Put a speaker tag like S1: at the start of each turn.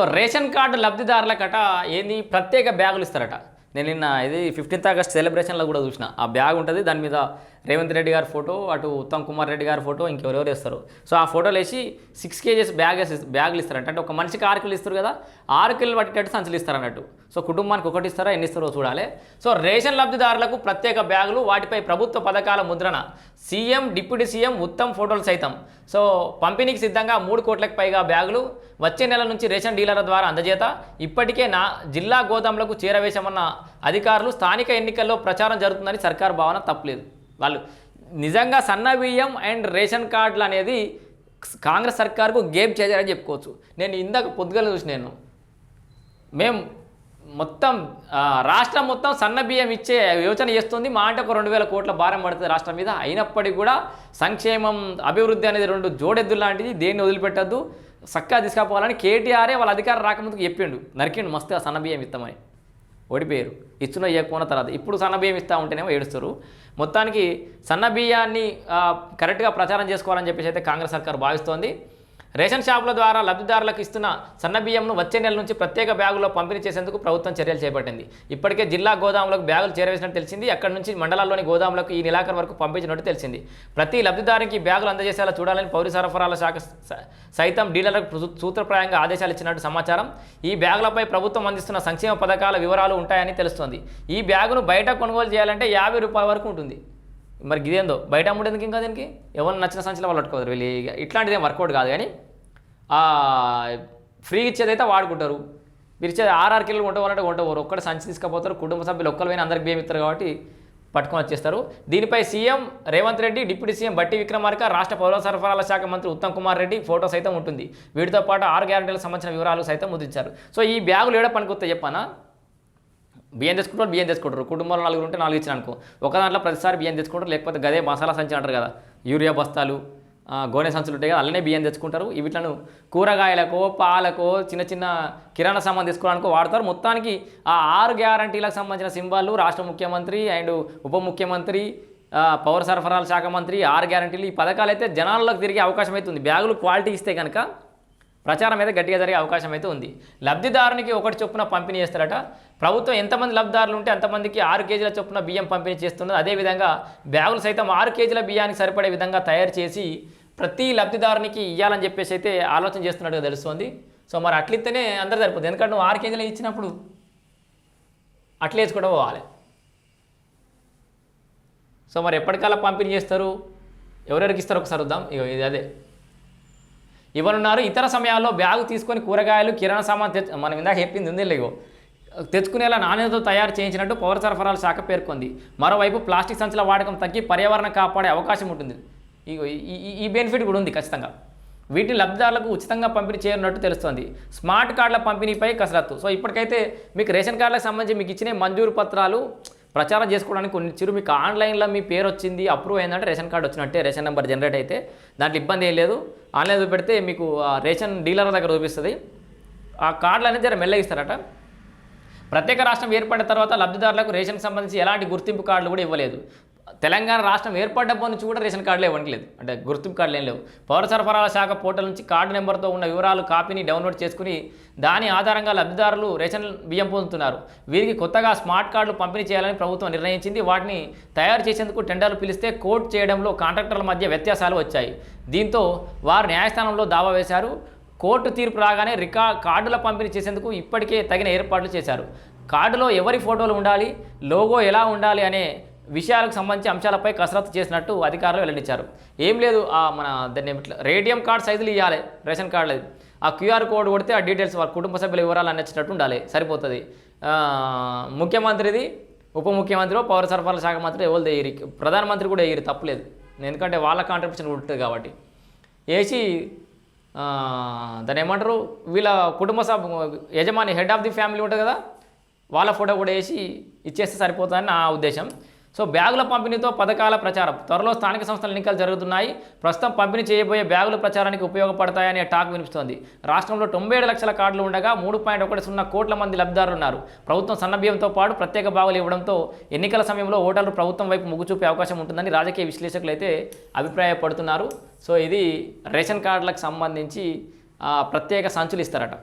S1: So ration card లబ్ధిదారులకట ఏంది? ప్రత్యేక బ్యాగులు ఇస్తారట. నేను నిన్న ఇది ఫిఫ్టీన్త్ ఆగస్ట్ సెలబ్రేషన్లో కూడా చూసిన. ఆ బ్యాగ్ ఉంటుంది దాని మీద రేవంత్ రెడ్డి గారి ఫోటో అటు ఉత్తమ్ కుమార్ రెడ్డి గారి ఫోటో ఇంకెవరెవరు వేస్తారు? సో ఆ ఫోటోలు వేసి సిక్స్ కేజెస్ బ్యాగ్ బ్యాగులు ఇస్తారంట అంటే. ఒక మనిషికి ఆరు కిలో ఇస్తారు కదా ఆరు కిలో పట్టేటట్టు సంచులు ఇస్తారు అన్నట్టు. సో కుటుంబానికి ఒకటి ఇస్తారా ఎన్ని ఇస్తారో చూడాలి. సో రేషన్ లబ్ధిదారులకు ప్రత్యేక బ్యాగులు వాటిపై ప్రభుత్వ పథకాల ముద్రణ. సీఎం డిప్యూటీ సీఎం ఉత్తమ్ ఫోటోలు సైతం. సో పంపిణీకి సిద్ధంగా మూడు కోట్లకు పైగా బ్యాగులు. వచ్చే నెల నుంచి రేషన్ డీలర్ల ద్వారా అందజేత. ఇప్పటికే నా జిల్లా గోదాములకు చేరవేశామన్న అధికారులు స్థానిక ఎన్నికల్లో ప్రచారం జరుగుతుందని సర్కార్ భావన తప్పలేదు. వాళ్ళు నిజంగా సన్న బియ్యం అండ్ రేషన్ కార్డులు అనేది కాంగ్రెస్ సర్కార్కు గేమ్ చేశారని చెప్పుకోవచ్చు. నేను ఇందాక పొద్దుగల చూసి నేను. మేము మొత్తం రాష్ట్రం మొత్తం సన్న బియ్యం ఇచ్చే యోచన చేస్తుంది. మా అంటే ఒక రెండు వేల కోట్ల భారం పడుతుంది రాష్ట్రం మీద. అయినప్పటికీ కూడా సంక్షేమం అభివృద్ధి అనేది రెండు జోడెద్దు లాంటిది. దేన్ని వదిలిపెట్టద్దు. చక్కగా తీసుకపోవాలని కేటీఆరే వాళ్ళ అధికారం రాకముందుకు చెప్పిండు. నరికిండు. మస్తుగా సన్న బియ్యం ఇస్తామని. ఓడిపోయారు. ఇచ్చిన ఇవ్వకపోయిన తర్వాత ఇప్పుడు సన్న బియ్యం ఇస్తూ ఉంటేనేమో ఏడుస్తారు. మొత్తానికి సన్న బియ్యాన్ని కరెక్ట్గా ప్రచారం చేసుకోవాలని చెప్పేసి అయితే కాంగ్రెస్ సర్కార్ భావిస్తోంది. రేషన్ షాపుల ద్వారా లబ్ధిదారులకు ఇస్తున్న సన్నబియ్యంను వచ్చే నెల నుంచి ప్రత్యేక బ్యాగులో పంపిణీ చేసేందుకు ప్రభుత్వం చర్యలు చేపట్టింది. ఇప్పటికే జిల్లా గోదాములకు బ్యాగులు చేరవేసినట్టు తెలిసింది. అక్కడి నుంచి మండలాల్లోని గోదాములకు ఈ నెలాఖరు వరకు పంపించినట్టు తెలిసింది. ప్రతి లబ్ధిదారునికి బ్యాగులు అందజేసేలా చూడాలని పౌర సరఫరాల శాఖ స- సైతం డీలర్లకు సూత్రప్రాయంగా ఆదేశాలు ఇచ్చినట్టు సమాచారం. ఈ బ్యాగులపై ప్రభుత్వం అందిస్తున్న సంక్షేమ పథకాల వివరాలు ఉంటాయని తెలుస్తోంది. ఈ బ్యాగును బయట కొనుగోలు చేయాలంటే యాభై రూపాయల వరకు ఉంటుంది. మరి ఇదేందో? బయట అమ్ముడేందుకు ఇంకా దీనికి? ఎవరు నచ్చిన సంచులు వాళ్ళు పట్టుకోరు వెళ్ళి ఇక ఇట్లాంటిది ఏం వర్కౌట్ కాదు కానీ ఫ్రీగా ఫ్రీ ఇచ్చేదైతే వాడుకుంటారు. మీరు ఇచ్చేది ఆర్ఆర్ కిలోలు కొంటవాలంటే కొంటవారు ఒక్కటి సంచి తీసుకుపోతారు. కుటుంబ సభ్యులు ఒక్కరిపైన అందరికి బియ్యం ఇస్తారు కాబట్టి పట్టుకొని వచ్చేస్తారు. దీనిపై CM Revanth Reddy deputy CM Bhatti Vikramarka రాష్ట్ర పౌర సరఫరాల శాఖ మంత్రి ఉత్తమ్ కుమార్ రెడ్డి ఫోటో సైతం ఉంటుంది. వీటితో పాటు ఆరు గ్యారంటీలకు సంబంధించిన వివరాలు సైతం ముద్రించారు. సో ఈ బ్యాగులు ఏడ పనికొస్తాయి చెప్పానా? బియ్యం తెచ్చుకుంటారు బియ్యం తెచ్చుకుంటారు. కుటుంబంలో నలుగురు ఉంటే నాలుగు ఇచ్చిన అనుకో. ఒక దాంట్లో ప్రతిసారి బియ్యం తెచ్చుకుంటారు లేకపోతే గదే మసాలా సంచి అంటారు కదా. యూరియా బస్తాలు గోనె సంచులు ఉంటాయి కదా అలానే బియ్యం తెచ్చుకుంటారు. వీటిలను కూరగాయలకో పాలకో చిన్న చిన్న కిరాణా సామాన్ తీసుకోవడానికి వాడతారు. మొత్తానికి ఆ ఆరు గ్యారంటీలకు సంబంధించిన సింబాలు రాష్ట్ర ముఖ్యమంత్రి అండ్ ఉప ముఖ్యమంత్రి పౌర సరఫరాల శాఖ మంత్రి ఆరు గ్యారంటీలు. ఈ పథకాలు అయితే జనాల్లోకి తిరిగే అవకాశం అయితే ఉంది బ్యాగులు క్వాలిటీ ఇస్తే కనుక ప్రచారం అయితే గట్టిగా జరిగే అవకాశం అయితే ఉంది. లబ్ధిదారునికి ఒకటి చొప్పున పంపిణీ చేస్తారట. ప్రభుత్వం ఎంతమంది లబ్ధిదారులు ఉంటే అంతమందికి ఆరు కేజీల చొప్పున బియ్యం పంపిణీ చేస్తున్నది అదేవిధంగా బ్యాగులు సైతం ఆరు కేజీల బియ్యానికి సరిపడే విధంగా తయారు చేసి ప్రతి లబ్ధిదారునికి ఇవ్వాలని చెప్పేసి అయితే ఆలోచన చేస్తున్నట్టుగా తెలుస్తోంది. సో మరి అట్లిస్తేనే అందరూ సరిపోతుంది ఎందుకంటే నువ్వు ఆరు కేజీలు ఇచ్చినప్పుడు అట్లేసి కూడా పోవాలి. సో మరి ఎప్పటికల్లా పంపిణీ చేస్తారు? ఎవరెవరికి ఇస్తారు ఒకసారి వద్దాం ఇగో ఇది అదే. ఇవ్వనున్నారు. ఇతర సమయాల్లో బ్యాగు తీసుకొని కూరగాయలు కిరాణా సామాన్ తెచ్చు మనం ఇందాక చెప్పింది ఉంది లేగో తెచ్చుకునేలా నాణ్యతతో తయారు చేయించినట్టు పౌర సరఫరాల శాఖ పేర్కొంది. మరోవైపు ప్లాస్టిక్ సంచుల వాడకం తగ్గి పర్యావరణం కాపాడే అవకాశం ఉంటుంది. ఈ- ఈ- ఈ బెనిఫిట్ కూడా ఉంది ఖచ్చితంగా. వీటిని లబ్ధిదారులకు ఉచితంగా పంపిణీ చేయనున్నట్టు తెలుస్తోంది. స్మార్ట్ కార్డుల పంపిణీపై కసరత్తు. సో ఇప్పటికైతే మీకు రేషన్ కార్డులకు సంబంధించి మీకు ఇచ్చిన మంజూరు పత్రాలు ప్రచారం చేసుకోవడానికి కొన్ని చిరు మీకు ఆన్లైన్లో మీ పేరు వచ్చింది అప్రూవ్ అయిందంటే రేషన్ కార్డు వచ్చినట్టే రేషన్ నెంబర్ జనరేట్ అయితే దాంట్లో ఇబ్బంది ఏం లేదు. ఆన్లైన్ పెడితే మీకు ఆ రేషన్ డీలర్ దగ్గర చూపిస్తుంది. ఆ కార్డులు అనేది జర మెల్లగా ఇస్తారట ప్రత్యేక రాష్ట్రం ఏర్పడిన తర్వాత లబ్ధిదారులకు రేషన్కి సంబంధించి ఎలాంటి గుర్తింపు కార్డులు కూడా ఇవ్వలేదు. తెలంగాణ రాష్ట్రం ఏర్పడ్డప్పటి నుంచి కూడా రేషన్ కార్డులు ఇవ్వట్లేదు అంటే గుర్తింపు కార్డులు ఏం లేవు. పౌర సరఫరాల శాఖ పోర్టల్ నుంచి కార్డు నెంబర్తో ఉన్న వివరాలు కాపీని డౌన్లోడ్ చేసుకుని దాని ఆధారంగా లబ్ధిదారులు రేషన్ బియ్యం పొందుతున్నారు. వీరికి కొత్తగా స్మార్ట్ కార్డులు పంపిణీ చేయాలని ప్రభుత్వం నిర్ణయించింది. వాటిని తయారు చేసేందుకు టెండర్లు పిలిస్తే కోర్ట్ చేయడంలో కాంట్రాక్టర్ల మధ్య వ్యత్యాసాలు వచ్చాయి. దీంతో వారు న్యాయస్థానంలో దావా వేశారు. కోర్టు తీర్పు రాగానే రికా కార్డుల పంపిణీ చేసేందుకు ఇప్పటికే తగిన ఏర్పాట్లు చేశారు. కార్డులో ఎవరి ఫోటోలు ఉండాలి లోగో ఎలా ఉండాలి అనే విషయాలకు సంబంధించి అంశాలపై కసరత్తు చేసినట్టు అధికారులు వెల్లడించారు. ఏం లేదు ఆ మన దాన్ని రేడియం కార్డ్ సైజులు ఇవ్వాలి రేషన్ కార్డు లేదు. ఆ క్యూఆర్ కోడ్ కొడితే ఆ డీటెయిల్స్ వాళ్ళ కుటుంబ సభ్యుల వివరాలు అన్నచ్చినట్టు ఉండాలి సరిపోతుంది. ముఖ్యమంత్రిది ఉప ముఖ్యమంత్రి పౌర సరఫరాల శాఖ మంత్రి ఎవరు వేయరు ప్రధానమంత్రి కూడా ఎగిరి తప్పలేదు. ఎందుకంటే వాళ్ళ కాంట్రిబ్యూషన్ ఉంటుంది కాబట్టి. వేసి దాని దాన్ని ఏమంటారు వీళ్ళ కుటుంబ సభ యజమాని హెడ్ ఆఫ్ ది ఫ్యామిలీ ఉంటుంది కదా వాళ్ళ ఫోటో కూడా వేసి ఇచ్చేస్తే సరిపోతుందని నా ఉద్దేశం. సో బ్యాగుల పంపిణీతో పథకాల ప్రచారం. త్వరలో స్థానిక సంస్థల ఎన్నికలు జరుగుతున్నాయి. ప్రస్తుతం పంపిణీ చేయబోయే బ్యాగుల ప్రచారానికి ఉపయోగపడతాయనే టాక్ వినిపిస్తోంది. రాష్ట్రంలో తొంభై ఏడు లక్షల కార్డులు ఉండగా మూడు పాయింట్ ఒకటి సున్నా కోట్ల మంది లబ్ధిదారులు ఉన్నారు ప్రభుత్వం సన్నబియ్యంతో పాటు ప్రత్యేక బాగులు ఇవ్వడంతో ఎన్నికల సమయంలో ఓటర్లు ప్రభుత్వం వైపు మొగ్గు చూపే అవకాశం ఉంటుందని రాజకీయ విశ్లేషకులు అయితే అభిప్రాయపడుతున్నారు. సో ఇది రేషన్ కార్డులకు సంబంధించి ప్రత్యేక సంచులు ఇస్తారట.